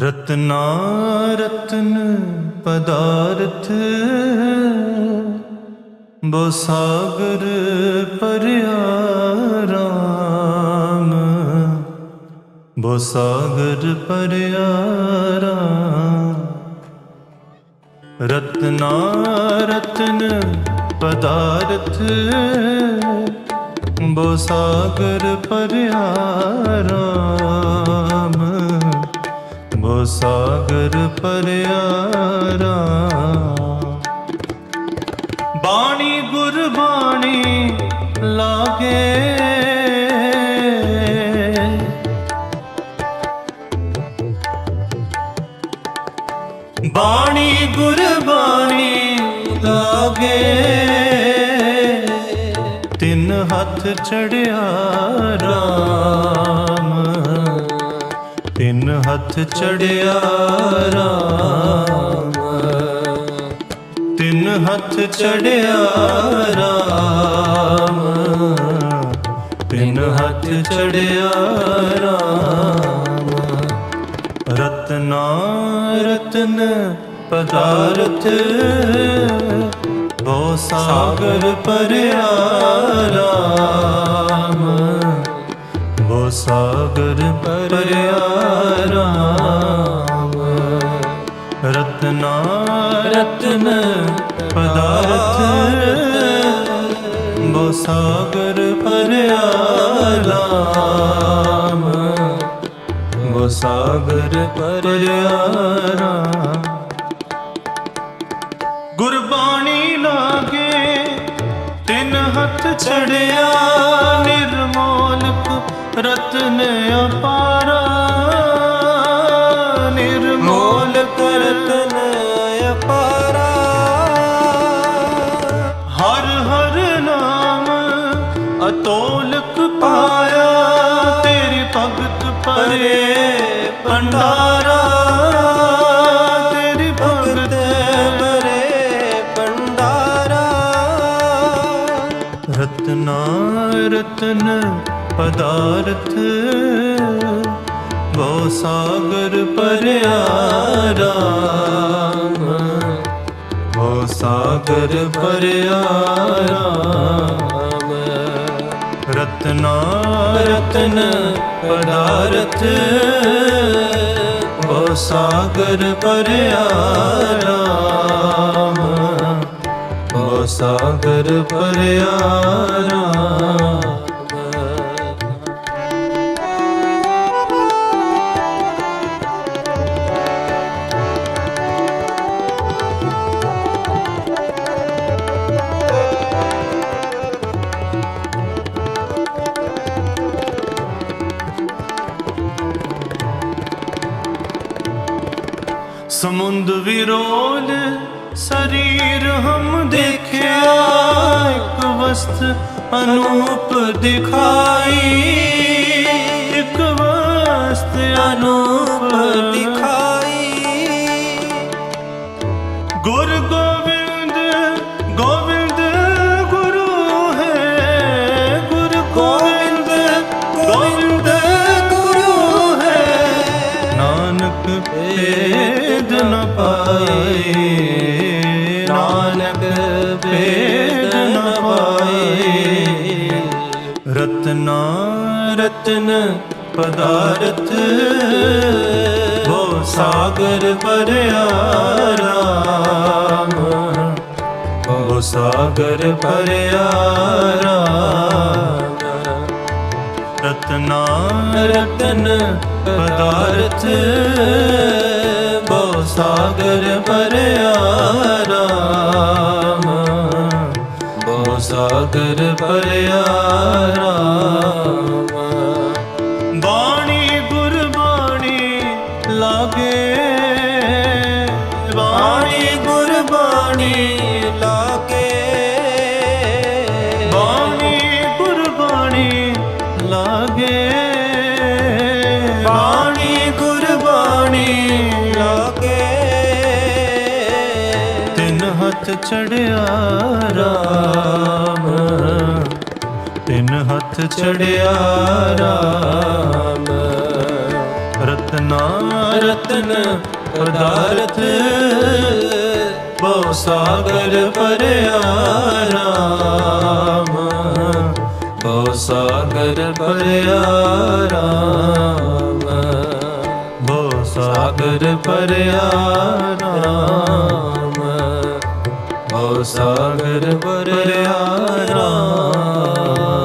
ਰਤਨਾ ਰਤਨ ਪਦਾਰਥ ਬੋ ਸਾਗਰ ਪਰਿਆ ਰਾਮ। ਬੋ ਸਾਗਰ ਪਰਿਆ ਰਾਮ। ਰਤਨਾ ਰਤਨ ਪਦਾਰਥ ਬੋ ਸਾਗਰ ਪਰਿਆ ਰਾਮ ਸਾਗਰ ਪਰਿਆ ਰਾਮ ਬਾਣੀ ਗੁਰਬਾਣੀ ਲਾਗੇ। ਬਾਣੀ ਗੁਰਬਾਣੀ ਲਾਗੇ। ਤਿੰਨ ਹੱਥ ਚੜਿਆ ਰਾਮ। ਤਿੰਨ ਹੱਥ ਚੜਿਆ ਰਾਮ। ਤਿੰਨ ਹੱਥ ਚੜਿਆ ਰਾਮ। ਤਿੰਨ ਹੱਥ ਚੜਿਆ ਰਾਮ। ਰਤਨਾ ਰਤਨ ਪਦਾਰਥ। ਬੋ ਸਾਗਰ ਪਰਿਆ ਸਾਗਰ ਪਰਿਆ ਰਾਮ। ਰਤਨਾ, ਰਤਨ, ਪਦਾਰਥ। ਬੋ ਸਾਗਰ ਪਰਿਆ ਰਾਮ। ਬੋ ਸਾਗਰ ਪਰਿਆ ਰਾਮ। ਗੁਰਬਾਣੀ ਲਾਗੇ ਤਿੰਨ ਹੱਥ ਛੜਿਆ, ਨਿਰਮੋਲਕ ਰਤਨ। ਅਪਾਰਾ ਨਿਰਮੋਲਕ ਰਤਨ ਅਪਾਰਾ ਹਰ ਹਰ ਨਾਮ ਅਤੋਲਕ ਪਾਇਆ, ਤੇਰੀ ਭਗਤ ਪਰੇ ਭੰਡਾਰਾ ਤੇਰੀ ਭਗਤ ਪਰੇ ਭੰਡਾਰਾ। ਰਤਨਾ ਰਤਨ ਪਦਾਰਥ ਬੋ ਸਾਗਰ ਪਰਿਆ ਰਾਮ ਬੋ ਸਾਗਰ ਪਰਿਆ ਰਾਮ ਰਤਨਾ ਰਤਨ ਪਦਾਰਥ ਬੋ ਸਾਗਰ ਪਰਿਆ ਰਾਮ ਬੋ ਸਾਗਰ ਪਰਿਆ ਰਾਮ ਸਮੁੰਦ ਵਿਰੋਲ ਸਰੀਰ ਹਮ ਦੇਖਿਆ ਇੱਕ ਵਸਤ ਅਨੂਪ ਦਿਖਾਈ ਇੱਕ ਵਸਤ ਅਨੂਪ ਭੇਦ ਨ ਪਾਏ। ਰਤਨਾ, ਰਤਨ ਪਦਾਰਥ ਹੋ ਸਾਗਰ ਭਰਿਆ ਰਾਮ। ਹੋ ਸਾਗਰ ਭਰਿਆ ਰਾਮ। ਰਤਨਾ, ਰਤਨ ਪਦਾਰਥ ਬਹੁ ਸਾਗਰ ਭਰਿਆ ਰਾਮ। ਬੋ ਸਾਗਰ ਭਰਿਆ ਰਾਮ। ਬਾਣੀ ਗੁਰਬਾਣੀ ਲਾਗੇ ਬਾਣੀ ਗੁਰਬਾਣੀ ਲਾਗੇ। ਬਾਣੀ ਗੁਰਬਾਣੀ ਲਾਗੇ ਬਾਣੀ ਚੜਿਆ ਰਾਮ। ਤਿੰਨ ਹੱਥ ਚੜਿਆ ਰਾਮ। ਰਤਨਾ, ਰਤਨ ਪਦਾਰਥ। ਬਹੁ ਸਾਗਰ ਪਰਿਆ ਰਾਮ। ਬਹੁ ਸਾਗਰ ਪਰਿਆ ਰਾਮ। ਬਹੁ ਸਾਗਰ ਪਰਿਆ ਸਾਗਰ ਭਰਿਆ ਰਾਮ।